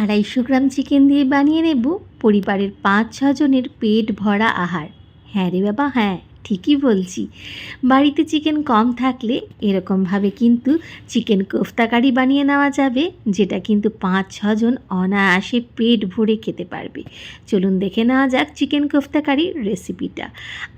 আড়াইশো gram chicken দিয়ে বানিয়ে নেব। পরিবারের পাঁচ ছজনের পেট ভরা আহার। হ্যাঁ রে বাবা হ্যাঁ। ঠিকই বলছি। বাড়িতে চিকেন কম থাকলে এরকমভাবে কিন্তু চিকেন কোফতা কারি বানিয়ে নেওয়া যাবে, যেটা কিন্তু পাঁচ ছজন অনায়াসে পেট ভরে খেতে পারবে। চলুন দেখে নেওয়া যাক চিকেন কোফতা কারির রেসিপিটা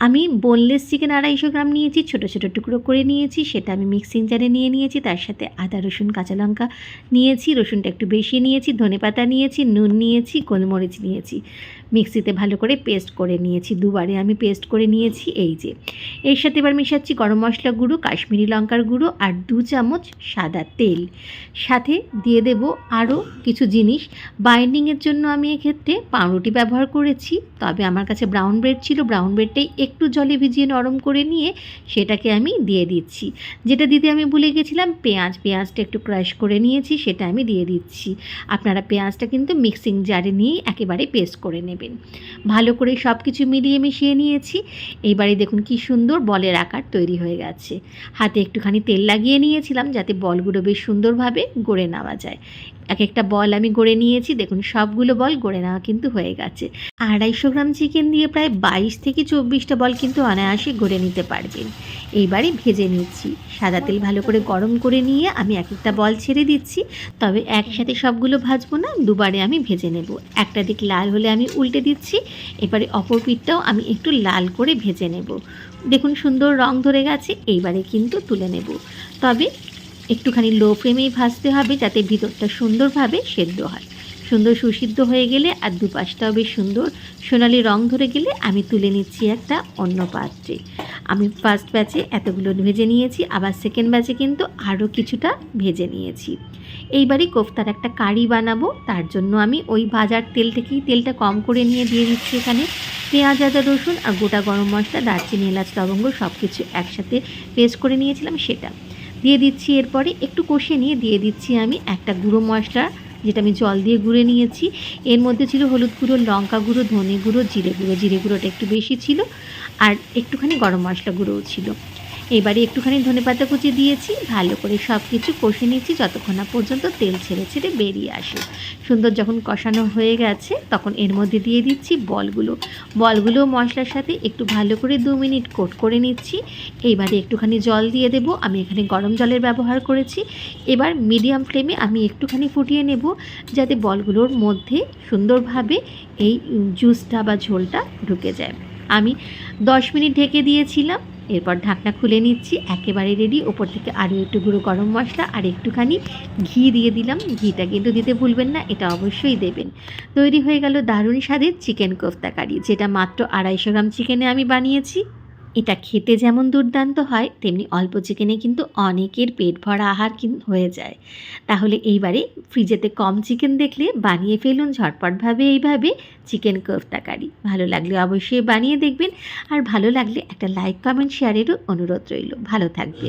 আমি বোনলেস চিকেন আড়াইশো গ্রাম নিয়েছি, ছোটো ছোটো টুকরো করে নিয়েছি, সেটা আমি মিক্সিং জারে নিয়ে নিয়েছি, তার সাথে আদা, রসুন, কাঁচা লঙ্কা নিয়েছি, রসুনটা একটু বেশি নিয়েছি ধনেপাতা নিয়েছি, নুন নিয়েছি, গোলমরিচ নিয়েছি। মিক্সিতে ভালো করে পেস্ট করে নিয়েছি, দুবারে আমি পেস্ট করে নিয়েছি, এই যে। এর সাথে এবার মেশাচ্ছি গরম মশলা গুঁড়ো, কাশ্মীরি লঙ্কার গুঁড়ো আর দু চামচ সাদা তেল। সাথে দিয়ে দেব আরও কিছু জিনিস। বাইন্ডিংয়ের জন্য আমি এক্ষেত্রে পাউরুটি ব্যবহার করেছি, তবে আমার কাছে ব্রাউন ব্রেড ছিল। ব্রাউন ব্রেডটাই একটু জলে ভিজিয়ে নরম করে নিয়ে সেটাকে আমি দিয়ে দিচ্ছি। যেটা দিতে আমি ভুলে গেছিলাম, পেঁয়াজ, পেঁয়াজটা একটু ক্রাশ করে নিয়েছি, সেটা আমি দিয়ে দিচ্ছি। আপনারা পেঁয়াজটা কিন্তু মিক্সিং জারে নিয়ে একেবারে পেস্ট করে নেবেন। ভালো করে সব কিছু মিলিয়ে মিশিয়ে নিয়েছি। এইবারে দেখুন কি সুন্দর বলের আকার তৈরি হয়ে গেছে। হাতে একটুখানি তেল লাগিয়ে নিয়েছিলাম যাতে বলগুলো বেশ সুন্দরভাবে গড়ে নেওয়া যায়। এক একটা বল আমি গড়ে নিয়েছি, দেখুন সবগুলো বল গড়ে নেওয়া কিন্তু হয়ে গেছে। আড়াইশো গ্রাম চিকেন দিয়ে প্রায় বাইশ থেকে চব্বিশটা বল কিন্তু অনায়াসে গড়ে নিতে পারবেন। এইবারে ভেজে নিচ্ছি। সাদা তেল ভালো করে গরম করে নিয়ে আমি এক একটা বল ছেড়ে দিচ্ছি। তবে একসাথে সবগুলো ভাজবো না, দুবারে আমি ভেজে নেব। একটা দিক লাল হলে আমি উল্টে দিচ্ছি, এবারে অপর পিঠটাও আমি একটু লাল করে ভেজে নেব। দেখুন সুন্দর রং ধরে গেছে, এইবারে কিন্তু তুলে নেব। তবে একটুখানি লো ফ্লেমেই ভাজতে হবে যাতে ভিতরটা সুন্দরভাবে সেদ্ধ হয়। সুন্দর সুসিদ্ধ হয়ে গেলে আর দুপাশটাও বেশ সুন্দর সোনালি রং ধরে গেলে আমি তুলে নিচ্ছি একটা অন্য পাত্রে। আমি ফার্স্ট ব্যাচে এতগুলো ভেজে নিয়েছি, আবার সেকেন্ড ব্যাচে কিন্তু আরও কিছুটা ভেজে নিয়েছি। এইবারই কোফতার একটা কারি বানাবো, তার জন্য আমি ওই ভাজার তেল থেকেই তেলটা কম করে নিয়ে দিয়ে দিচ্ছি এখানে। পেঁয়াজ, আদা, রসুন আর গোটা গরম মশলা, দারচিনি, এলাচ, লবঙ্গ সব কিছু একসাথে পেস্ট করে নিয়েছিলাম সেটা। দিয়ে দিচ্ছি এরপরে একটু কষিয়ে নিয়ে দিয়ে দিচ্ছি আমি একটা গুঁড়ো মশলা, যেটা আমি জল দিয়ে গুঁড়ে নিয়েছি। এর মধ্যে ছিল হলুদ গুঁড়ো, লঙ্কা গুঁড়ো, ধনে গুঁড়ো, জিরে গুঁড়ো। জিরে গুঁড়োটা একটু বেশি ছিল আর একটুখানি গরম মশলা গুঁড়োও ছিল। এবারে একটুখানি ধনেপাতা কুচি দিয়েছি, ভালো করে সব কিছু কষে নিয়েছি, যতক্ষণ না পর্যন্ত তেল ছেড়ে ছেড়ে বেরিয়ে আসে। সুন্দর যখন কষানো হয়ে গেছে, তখন এর মধ্যে দিয়ে দিচ্ছি বলগুলো। বলগুলো মশলার সাথে একটু ভালো করে দু মিনিট কোট করে নিচ্ছি। এইবারে একটুখানি জল দিয়ে দেব, আমি এখানে গরম জলের ব্যবহার করেছি। এবার মিডিয়াম ফ্লেমে আমি একটুখানি ফুটিয়ে নেব, যাতে বলগুলোর মধ্যে সুন্দরভাবে এই জুসটা বা ঝোলটা ঢুকে যায়। আমি দশ মিনিট ঢেকে দিয়েছিলাম এরপর ঢাকনা খুলে নিচ্ছি, একেবারে রেডি ওপর থেকে আরও একটু গুঁড়ো গরম মশলা আর একটুখানি ঘি দিয়ে দিলাম। ঘিটা কিন্তু দিতে ভুলবেন না, এটা অবশ্যই দেবেন। তৈরি হয়ে গেল দারুণ স্বাদের চিকেন কোফতা কারি, যেটা মাত্র আড়াইশো গ্রাম চিকেনে আমি বানিয়েছি। এটা খেতে যেমন দুর্দান্ত হয়, তেমনি অল্প চিকেনে কিন্তু অনেকের পেট ভরা আহার কিন হয়ে যায়। তাহলে এইবারে ফ্রিজেতে কম চিকেন দেখলে বানিয়ে ফেলুন ঝটপটভাবে এইভাবে চিকেন কোফতা কারি ভালো লাগলে অবশ্যই বানিয়ে দেখবেন, আর ভালো লাগলে একটা লাইক, কমেন্ট, শেয়ারেরও অনুরোধ রইল। ভালো থাকবে